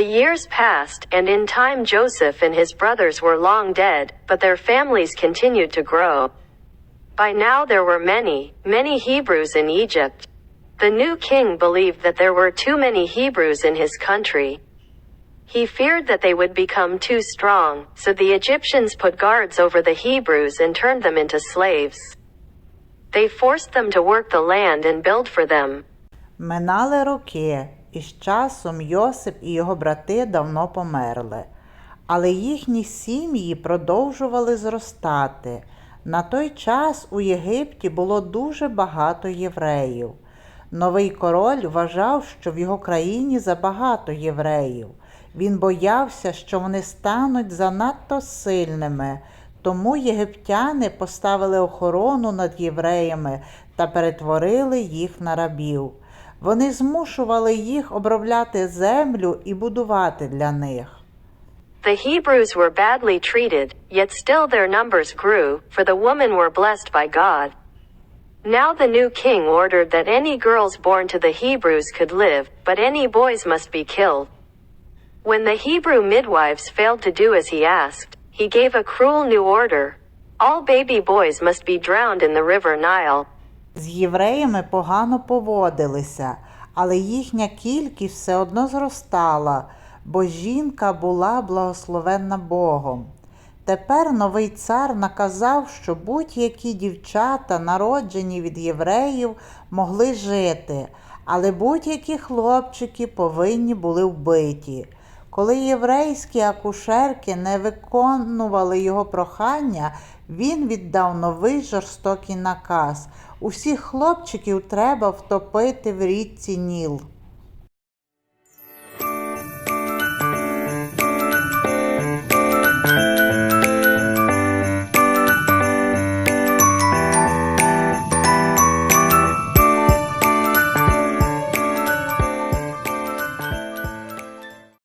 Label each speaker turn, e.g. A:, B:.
A: years passed, and in time Joseph and his brothers were long dead, but their families continued to grow. By now there were many, many Hebrews in Egypt. The new king believed that there were too many Hebrews in his country. He feared that they would become too strong, so the Egyptians put guards over the Hebrews and turned them into slaves. They forced them to work the land and build for them.
B: Минали роки, і з часом Йосип і його брати давно померли, але їхні сім'ї продовжували зростати. На той час у Єгипті було дуже багато євреїв. Новий король вважав, що в його країні забагато євреїв. Він боявся, що вони стануть занадто сильними, тому єгиптяни поставили охорону над євреями та перетворили їх на рабів. Вони змушували їх обробляти землю і будувати для них.
A: The Hebrews were badly treated, yet still their numbers grew, for the women were blessed by God. Now the new king ordered that any girls born to the Hebrews could live, but any boys must be killed. When the Hebrew midwives failed to do as he asked, he gave a cruel new order. All baby boys must be drowned in the river Nile.
B: З євреями погано поводилися, але їхня кількість все одно зростала, бо жінка була благословенна Богом. Тепер новий цар наказав, що будь-які дівчата, народжені від євреїв, могли жити, але будь-які хлопчики повинні були вбиті. Коли єврейські акушерки не виконували його прохання, він віддав новий жорстокий наказ. Усіх хлопчиків треба втопити в річці Ніл.